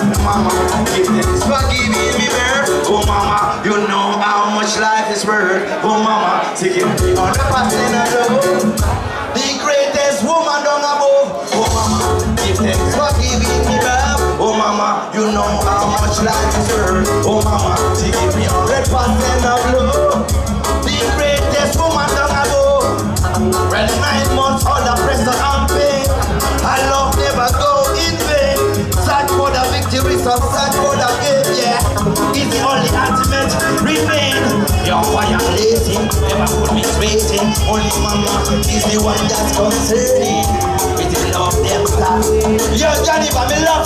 Mama, give thanks for giving me birth. Oh, mama, you know how much life is worth. Oh, mama, taking me on the path in a love. The greatest woman down above. Oh, mama, give thanks for giving me birth. Oh, mama, you know how much life is worth. Oh, mama, taking me on the path in a love. The greatest woman down above. Red night, for the victory, so sad the game, yeah. It's the only ultimate remain. Your violating, never put me waiting. Only mama is the one that's concerning. With the love them stop. Yo, Johnny, but me love